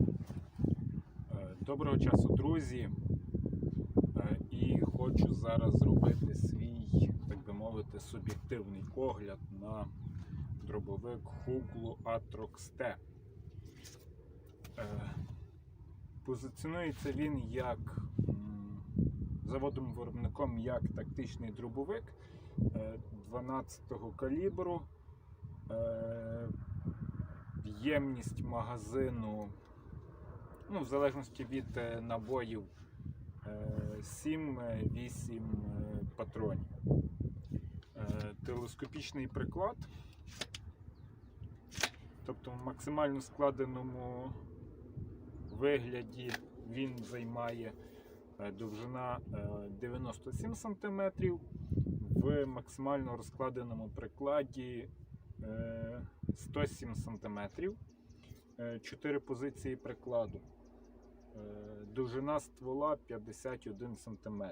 Е, Доброго часу, друзі. Е, І хочу зараз зробити свій, так би мовити, суб'єктивний огляд на дробовик Хуглу Atrox T. Е, Позиціонується він як заводом-виробником як тактичний дробовик е, 12-го калібру. Ємність магазину ну, в залежності від е, набоїв 7-8 патронів. Е, Телескопічний приклад. Тобто в максимально складеному вигляді він займає е, довжина е, 97 см, в максимально розкладеному прикладі е, 107 см. 4 позиції прикладу. Е, Довжина ствола 51 см.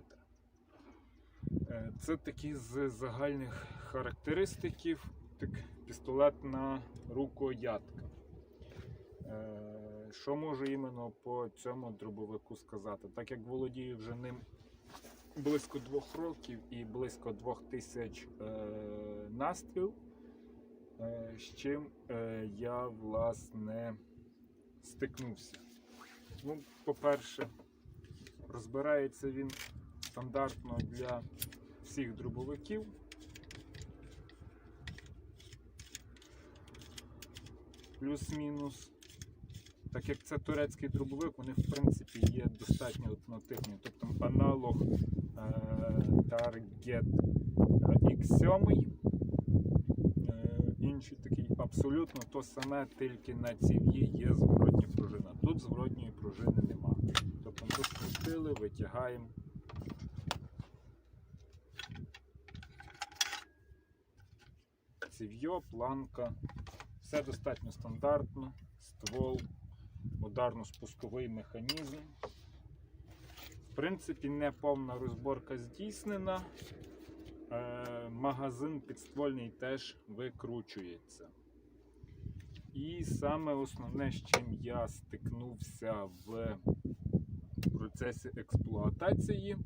Це такі з загальних характеристиків, так, пістолетна рукоятка. Е, Що можу іменно по цьому дробовику сказати? Так як володію вже ним близько двох років і близько двох тисяч е, настріл, е, з чим е, я власне стикнувся. Ну, по-перше, розбирається він стандартно для всіх дробовиків. Плюс-мінус. Так як це турецький дробовик, вони в принципі є достатньо однотипні. Тобто аналог е, Target X7, е, інший такий абсолютно то саме, тільки на ців'ї є зворотня пружина. Тут зворотньої пружини нема. Тобто ми скрутили, витягаємо. Ців'йо, планка. Все достатньо стандартно. Ствол, ударно-спусковий механізм. В принципі, не повна розборка здійснена. Е, магазин підствольний теж викручується. І саме основне, з чим я стикнувся в процесі експлуатації,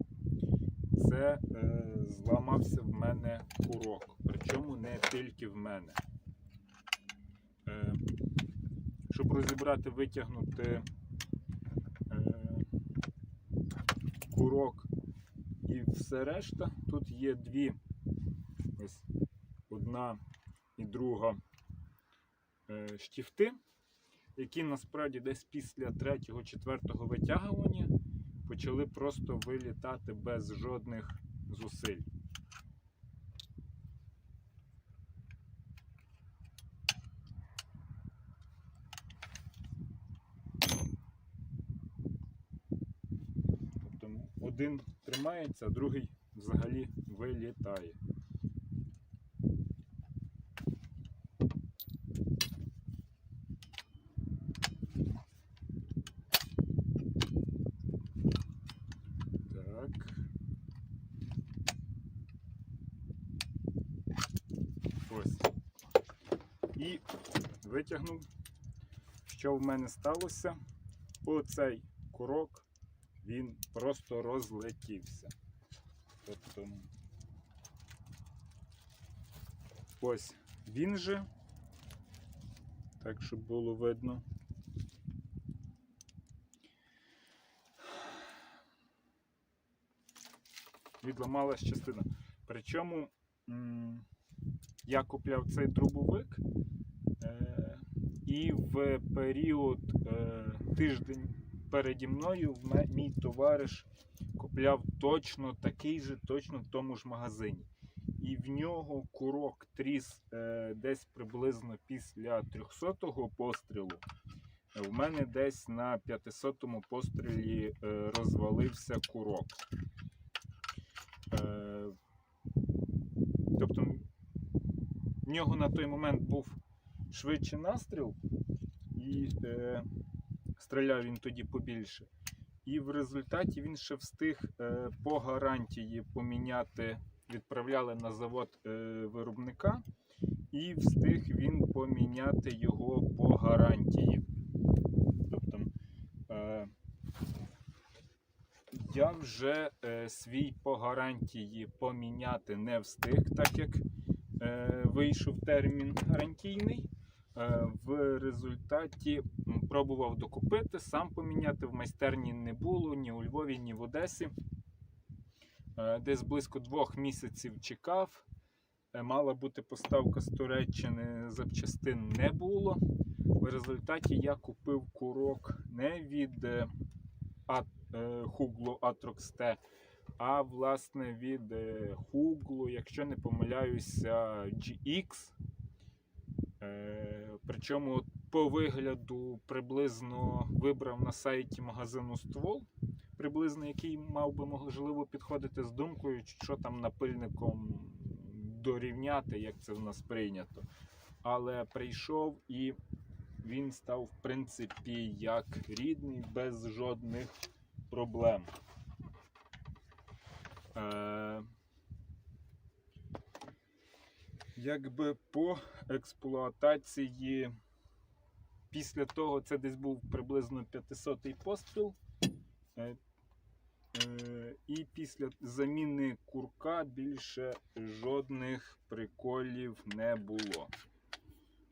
це е, зламався в мене курок. Причому не тільки в мене. Е, щоб розібрати, витягнути е, курок і все решта, тут є дві, ось одна і друга е, штіфти, які насправді десь після третього-четвертого витягування почали просто вилітати без жодних зусиль. Тобто один тримається, другий взагалі вилітає. І витягнув, що в мене сталося. Оцей курок він просто розлетівся. Тобто ось він же, так щоб було видно. Відламалась частина. Причому я купляв цей дробовик е, і в період е, тиждень переді мною мій товариш купляв точно такий же, точно в тому ж магазині. І в нього курок тріс е, десь приблизно після 300-го пострілу. В мене десь на 500-му пострілі е, розвалився курок. Е, тобто в нього на той момент був швидший настріл, і е, стріляв він тоді побільше. І в результаті він ще встиг е, по гарантії поміняти, відправляли на завод е, виробника, і встиг він поміняти його по гарантії. Тобто е, я вже свій по гарантії поміняти не встиг, так як вийшов термін гарантійний. В результаті пробував докупити, сам поміняти в майстерні не було ні у Львові, ні в Одесі. Е, десь близько двох місяців чекав. Е, Мала бути поставка з Туреччини запчастин не було. В результаті я купив курок не від А- е, Atrox T, а власне від Хугло, якщо не помиляюся, GX. Причому по вигляду приблизно вибрав на сайті магазину ствол, приблизно який мав би можливо підходити з думкою, що там напильником дорівняти, як це в нас прийнято. Але прийшов і він став, в принципі, як рідний, без жодних проблем. Е, якби по експлуатації, після того це десь був приблизно 500-й постріл. Е, е, і після заміни курка більше жодних приколів не було.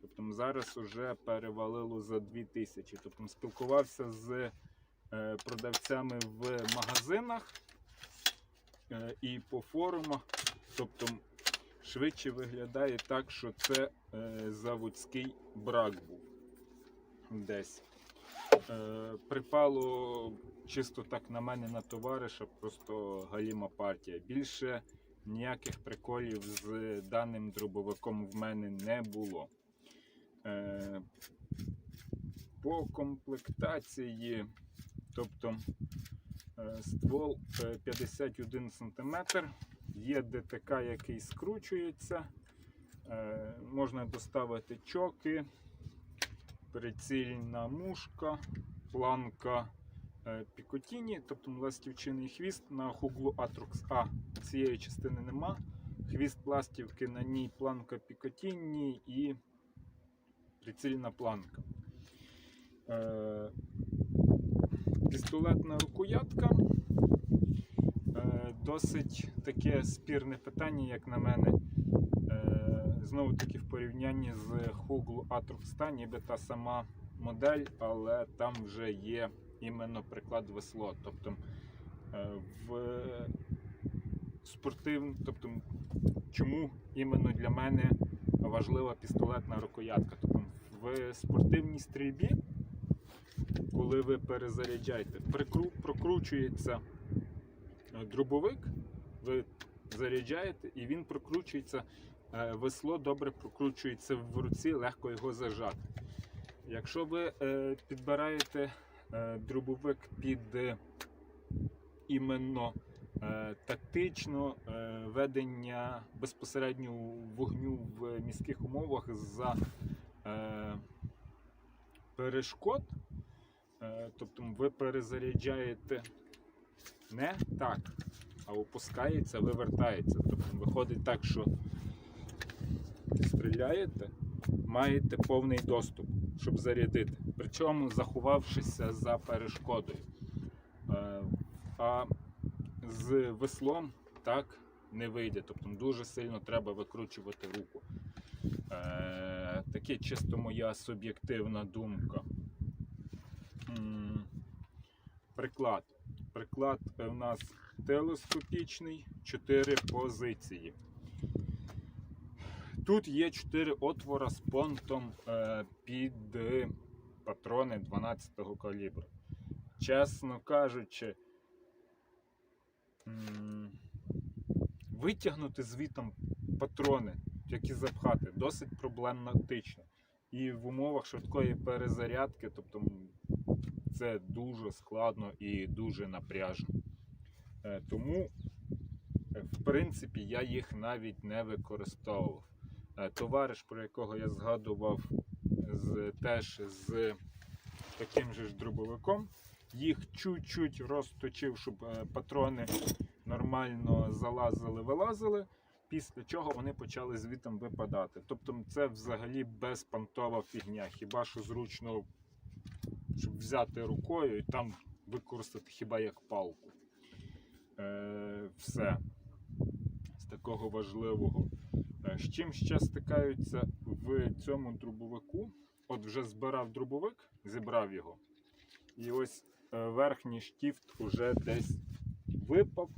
Тобто зараз вже перевалило за 2000. Тобто спілкувався з е, продавцями в магазинах і по форумах. Тобто швидше виглядає так, що це заводський брак був десь. Е, припало чисто так на мене на товариша, просто галіма партія. Більше ніяких приколів з даним дробовиком в мене не було. Е, по комплектації, тобто е, ствол е, 51 см, є ДТК, який скручується, е, можна доставити чоки, прицільна мушка, планка е, Пікотіні, тобто ластівчиний хвіст на хуглу Atrox A цієї частини нема. Хвіст пластівки на ній планка Пікотіні і прицільна планка. Е, пістолетна рукоятка. Е, досить таке спірне питання, як на мене. Знову таки в порівнянні з Atrox T, ніби та сама модель, але там вже є іменно приклад весло. Тобто е, в спортивному, тобто, чому іменно для мене важлива пістолетна рукоятка. Тобто в спортивній стрільбі, коли ви перезаряджаєте, прикру- прокручується е, дробовик, ви заряджаєте і він прокручується, весло добре прокручується в руці, легко його зажати. Якщо ви е, підбираєте е, дробовик під е, іменно е, тактично е, ведення безпосередньо вогню в міських умовах за е, перешкод, е, тобто ви перезаряджаєте не так, а опускається, вивертається. Тобто виходить так, що стріляєте, маєте повний доступ, щоб зарядити. Причому заховавшися за перешкодою. Е, А з веслом так не вийде. Тобто дуже сильно треба викручувати руку. Е, Таке чисто моя суб'єктивна думка. Приклад. Приклад у нас телескопічний, 4 позиції. Тут є 4 отвора з понтом е, під патрони 12-го калібру. Чесно кажучи, витягнути звітом патрони, які запхати, досить проблематично. І в умовах швидкої перезарядки, тобто це дуже складно і дуже напряжно. Е, Тому, е, в принципі, я їх навіть не використовував. Е, Товариш, про якого я згадував, з, теж з таким же ж дробовиком, їх чуть-чуть розточив, щоб е, патрони нормально залазили, вилазили. Після чого вони почали звітом випадати. Тобто це взагалі безпантова фігня. Хіба що зручно, щоб взяти рукою і там використати хіба як палку. Е, все з такого важливого. Е, З чим ще стикаються в цьому дробовику? От вже збирав дробовик, зібрав його. І ось е, верхній штіфт уже десь випав.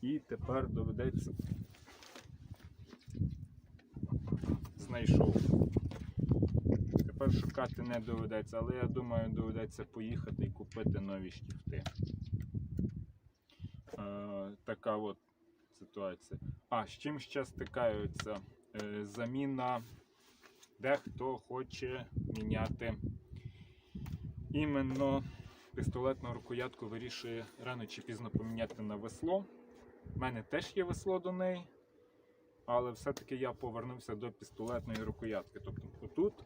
І тепер доведеться. Знайшов. Тепер шукати не доведеться, але я думаю, доведеться поїхати і купити нові штіфти. Е, така от ситуація. А з чим ще стикаються? Е, заміна. Дехто хоче міняти іменно пістолетну рукоятку вирішує рано чи пізно поміняти на весло. У мене теж є весло до неї, але все-таки я повернувся до пістолетної рукоятки. Тобто, отут,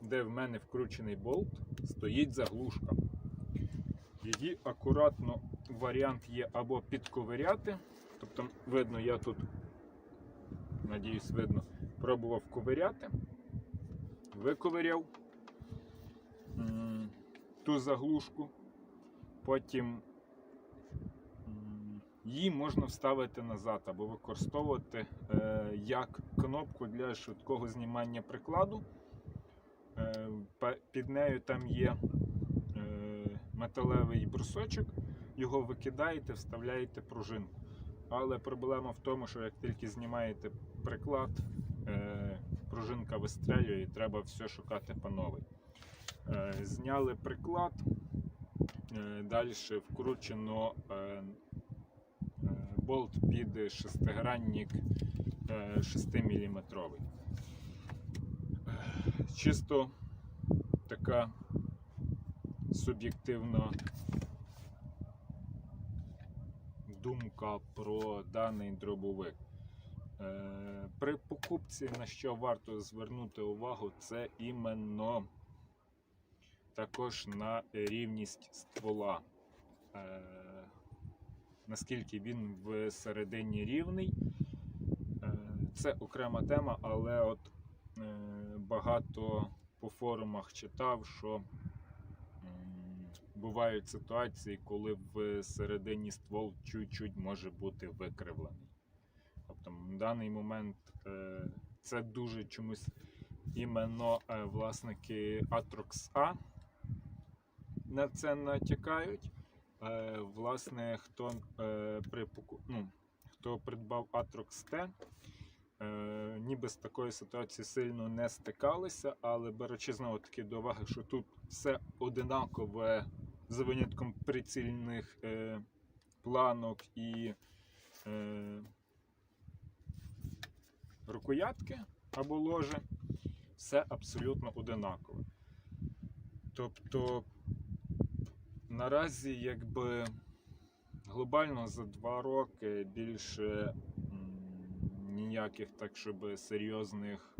де в мене вкручений болт, стоїть заглушка. Її акуратно варіант є або підковиряти. Тобто, видно, я тут, надіюсь, видно, пробував ковиряти, виковиряв ту заглушку, потім її можна вставити назад або використовувати е, як кнопку для швидкого знімання прикладу. Е, під нею там є е, металевий брусочок, його викидаєте, вставляєте пружинку. Але проблема в тому, що як тільки знімаєте приклад, е, пружинка вистрелює і треба все шукати по новій. Е, зняли приклад, е, далі вкручено е, е, болт під шестигранник е, 6 мм. Чисто така суб'єктивна думка про даний дробовик. Е, При покупці на що варто звернути увагу, це іменно також на рівність ствола. Е, Наскільки він всередині рівний, Е, це окрема тема, але от багато по форумах читав, що бувають ситуації, коли в середині ствол чуть-чуть може бути викривлений. Тобто в даний момент е, це дуже чомусь іменно е, власники Atrox A на це натякають. Е, власне, хто е, при ну, хто придбав Atrox T, е, ніби з такої ситуації сильно не стикалися, але беручи знову таки до уваги, що тут все одинакове за винятком прицільних е, планок і е, рукоятки або ложе, все абсолютно одинакове. Тобто наразі якби глобально за два роки більше ніяких так, щоб серйозних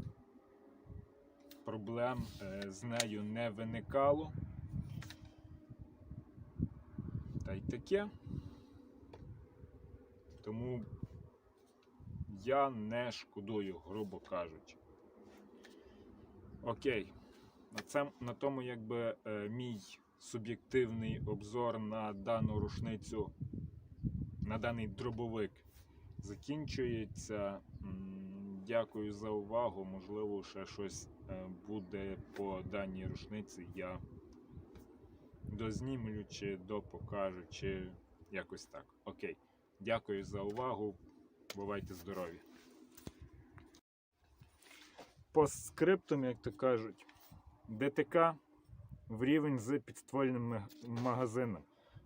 проблем е, з нею не виникало. Та й таке. Тому я не шкодую, грубо кажучи. Окей. На, цем, на тому, якби е, мій суб'єктивний обзор на дану рушницю, на даний дробовик закінчується. Дякую за увагу. Можливо, ще щось е, буде по даній рушниці. Я дознімлю, чи допокажу, чи якось так. Окей. Дякую за увагу. Бувайте здорові. По скриптам, як то кажуть, ДТК в рівень з підствольним магазином.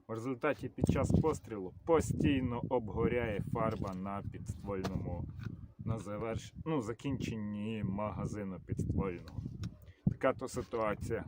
В результаті під час пострілу постійно обгоряє фарба на підствольному на заверш... ну, закінченні магазину підствольного. Така то ситуація.